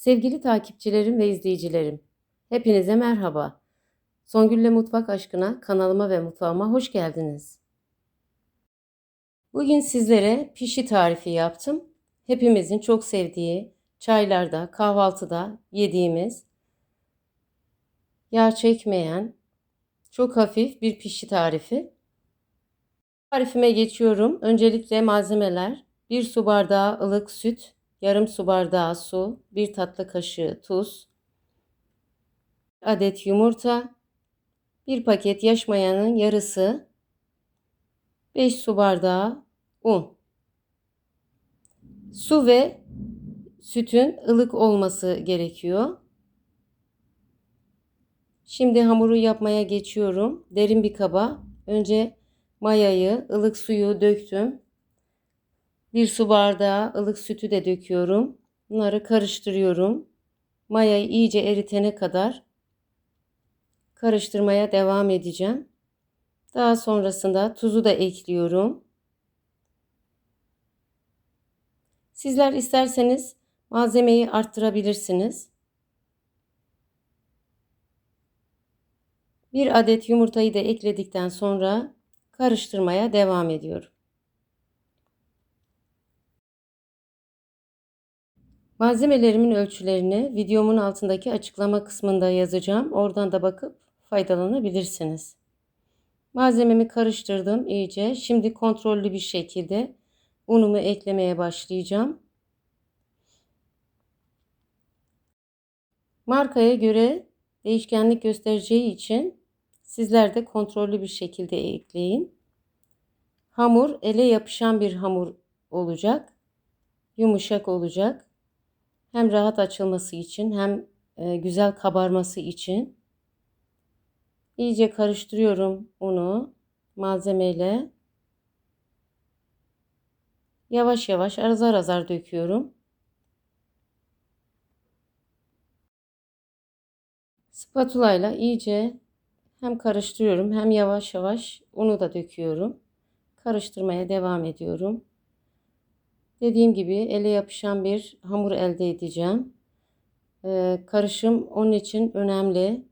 Sevgili takipçilerim ve izleyicilerim, hepinize merhaba. Songül'le Mutfak Aşkına kanalıma ve mutfağıma hoş geldiniz. Bugün sizlere pişi tarifi yaptım. Hepimizin çok sevdiği, çaylarda, kahvaltıda yediğimiz, yağ çekmeyen, çok hafif bir pişi tarifi. Tarifime geçiyorum. Öncelikle malzemeler 1 su bardağı ılık süt, yarım su bardağı su, 1 tatlı kaşığı tuz, adet yumurta, 1 paket yaş mayanın yarısı, 5 su bardağı un. Su ve sütün ılık olması gerekiyor. Şimdi hamuru yapmaya geçiyorum. Derin bir kaba önce mayayı, ılık suyu döktüm. Bir su bardağı ılık sütü de döküyorum. Bunları karıştırıyorum. Mayayı iyice eritene kadar karıştırmaya devam edeceğim. Daha sonrasında tuzu da ekliyorum. Sizler isterseniz malzemeyi arttırabilirsiniz. Bir adet yumurtayı da ekledikten sonra karıştırmaya devam ediyorum. Malzemelerimin ölçülerini videomun altındaki açıklama kısmında yazacağım. Oradan da bakıp faydalanabilirsiniz. Malzememi karıştırdım iyice. Şimdi kontrollü bir şekilde unumu eklemeye başlayacağım. Markaya göre değişkenlik göstereceği için sizler de kontrollü bir şekilde ekleyin. Hamur ele yapışan bir hamur olacak. Yumuşak olacak. Hem rahat açılması için hem e, güzel kabarması için iyice karıştırıyorum unu malzemeyle. Yavaş yavaş azar azar döküyorum. Spatula ile iyice hem karıştırıyorum hem yavaş yavaş unu da döküyorum. Karıştırmaya devam ediyorum. Dediğim gibi ele yapışan bir hamur elde edeceğim. Ee, karışım onun için önemli.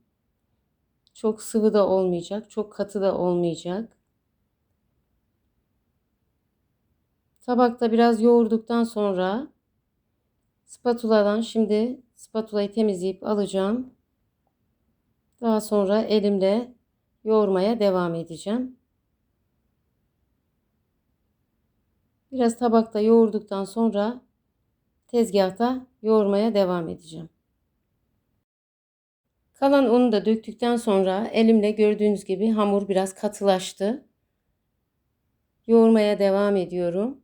Çok sıvı da olmayacak, çok katı da olmayacak. Tabakta biraz yoğurduktan sonra spatuladan şimdi spatulayı temizleyip alacağım. Daha sonra elimle yoğurmaya devam edeceğim. Biraz tabakta yoğurduktan sonra tezgahta yoğurmaya devam edeceğim. Kalan unu da döktükten sonra elimle gördüğünüz gibi hamur biraz katılaştı. Yoğurmaya devam ediyorum.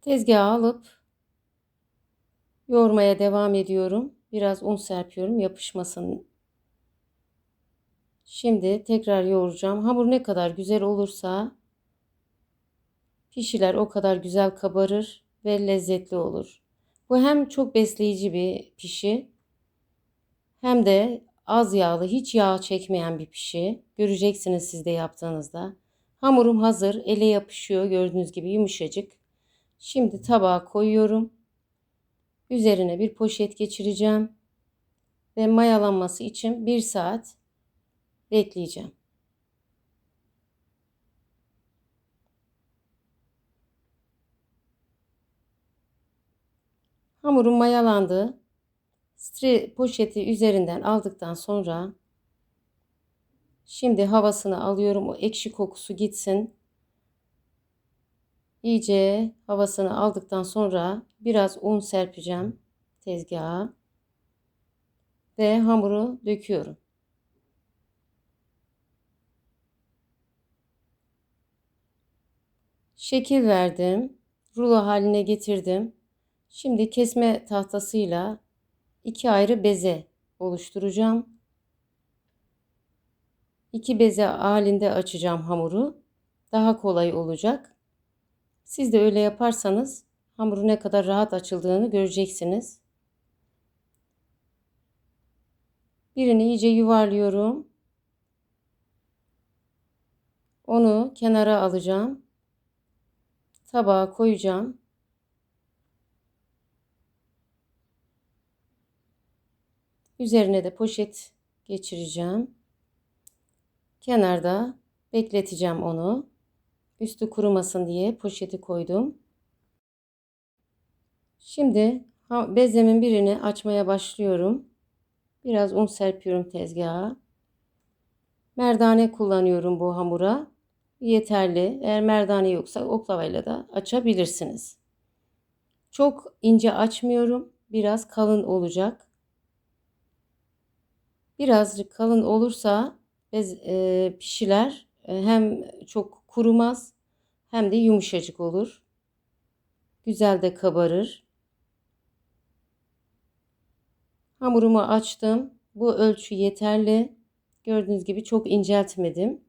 Tezgaha alıp yoğurmaya devam ediyorum. Biraz un serpiyorum yapışmasın Şimdi tekrar yoğuracağım. Hamur ne kadar güzel olursa pişiler o kadar güzel kabarır ve lezzetli olur. Bu hem çok besleyici bir pişi hem de az yağlı, hiç yağ çekmeyen bir pişi. Göreceksiniz siz de yaptığınızda. Hamurum hazır, ele yapışıyor gördüğünüz gibi yumuşacık. Şimdi tabağa koyuyorum. Üzerine bir poşet geçireceğim ve mayalanması için 1 saat bekleyeceğim. Hamurum mayalandı. Stre poşeti üzerinden aldıktan sonra şimdi havasını alıyorum. O ekşi kokusu gitsin. İyice havasını aldıktan sonra biraz un serpeceğim tezgaha ve hamuru döküyorum. Şekil verdim. Rulo haline getirdim. Şimdi kesme tahtasıyla iki ayrı beze oluşturacağım. İki beze halinde açacağım hamuru. Daha kolay olacak. Siz de öyle yaparsanız hamuru ne kadar rahat açıldığını göreceksiniz. Birini iyice yuvarlıyorum. Onu kenara alacağım. Tabağa koyacağım. Üzerine de poşet geçireceğim. Kenarda bekleteceğim onu. Üstü kurumasın diye poşeti koydum. Şimdi bezemin birini açmaya başlıyorum. Biraz un serpiyorum tezgaha. Merdane kullanıyorum bu hamura. Yeterli. Eğer merdane yoksa oklavayla da açabilirsiniz. Çok ince açmıyorum. Biraz kalın olacak. Birazcık kalın olursa bez, e, pişiler e, hem çok kurumaz hem de yumuşacık olur. Güzel de kabarır. Hamurumu açtım. Bu ölçü yeterli. Gördüğünüz gibi çok inceltmedim.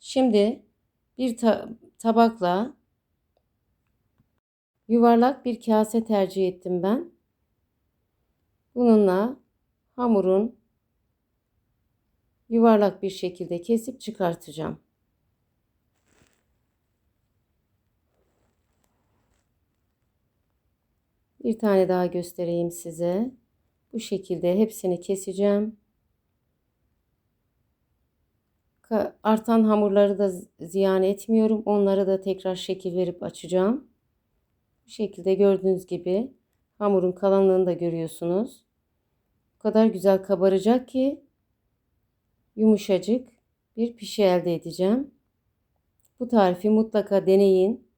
Şimdi bir ta tabakla yuvarlak bir kase tercih ettim ben. Bununla hamurun yuvarlak bir şekilde kesip çıkartacağım. Bir tane daha göstereyim size. Bu şekilde hepsini keseceğim. Artan hamurları da ziyan etmiyorum. Onları da tekrar şekil verip açacağım. Bu şekilde gördüğünüz gibi hamurun kalanlığını da görüyorsunuz. O kadar güzel kabaracak ki yumuşacık bir pişi elde edeceğim. Bu tarifi mutlaka deneyin.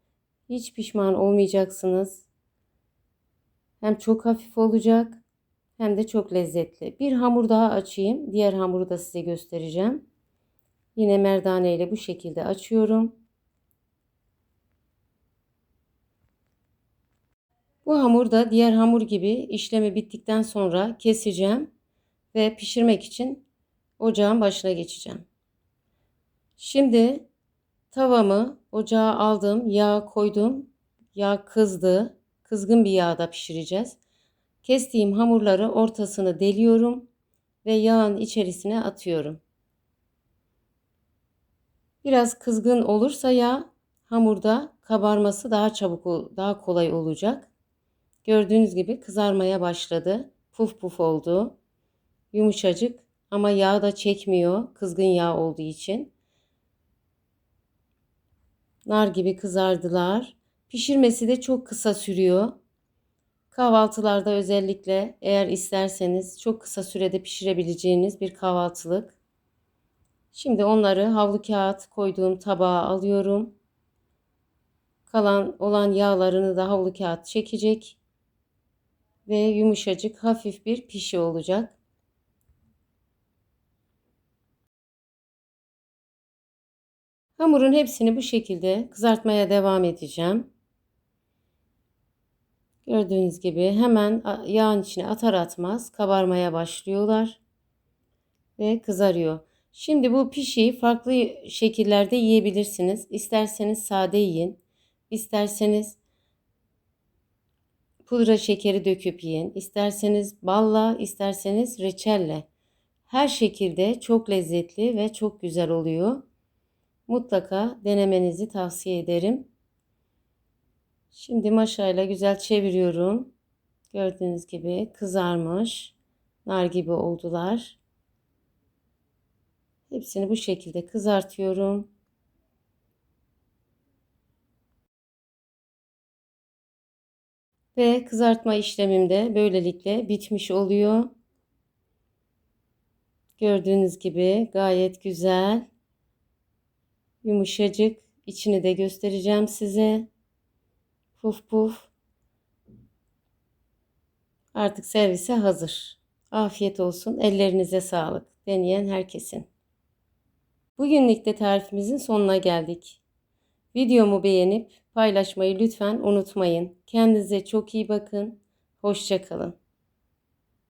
Hiç pişman olmayacaksınız. Hem çok hafif olacak hem de çok lezzetli. Bir hamur daha açayım. Diğer hamuru da size göstereceğim. Yine merdane ile bu şekilde açıyorum. Bu hamur da diğer hamur gibi işlemi bittikten sonra keseceğim ve pişirmek için ocağın başına geçeceğim. Şimdi tavamı ocağa aldım, yağ koydum. Yağ kızdı. Kızgın bir yağda pişireceğiz. Kestiğim hamurları ortasını deliyorum ve yağın içerisine atıyorum. Biraz kızgın olursa yağ hamurda kabarması daha çabuk daha kolay olacak. Gördüğünüz gibi kızarmaya başladı. Puf puf oldu. Yumuşacık ama yağ da çekmiyor kızgın yağ olduğu için. Nar gibi kızardılar. Pişirmesi de çok kısa sürüyor. Kahvaltılarda özellikle eğer isterseniz çok kısa sürede pişirebileceğiniz bir kahvaltılık. Şimdi onları havlu kağıt koyduğum tabağa alıyorum. Kalan olan yağlarını da havlu kağıt çekecek. Ve yumuşacık hafif bir pişi olacak. Hamurun hepsini bu şekilde kızartmaya devam edeceğim. Gördüğünüz gibi hemen yağın içine atar atmaz kabarmaya başlıyorlar ve kızarıyor. Şimdi bu pişiyi farklı şekillerde yiyebilirsiniz. İsterseniz sade yiyin, isterseniz pudra şekeri döküp yiyin, isterseniz balla, isterseniz reçelle. Her şekilde çok lezzetli ve çok güzel oluyor. Mutlaka denemenizi tavsiye ederim. Şimdi maşayla güzel çeviriyorum. Gördüğünüz gibi kızarmış. Nar gibi oldular. Hepsini bu şekilde kızartıyorum. Ve kızartma işlemim de böylelikle bitmiş oluyor. Gördüğünüz gibi gayet güzel. Yumuşacık. İçini de göstereceğim size. Puf puf. Artık servise hazır. Afiyet olsun. Ellerinize sağlık. Deneyen herkesin. Bugünlük de tarifimizin sonuna geldik. Videomu beğenip paylaşmayı lütfen unutmayın. Kendinize çok iyi bakın. Hoşçakalın.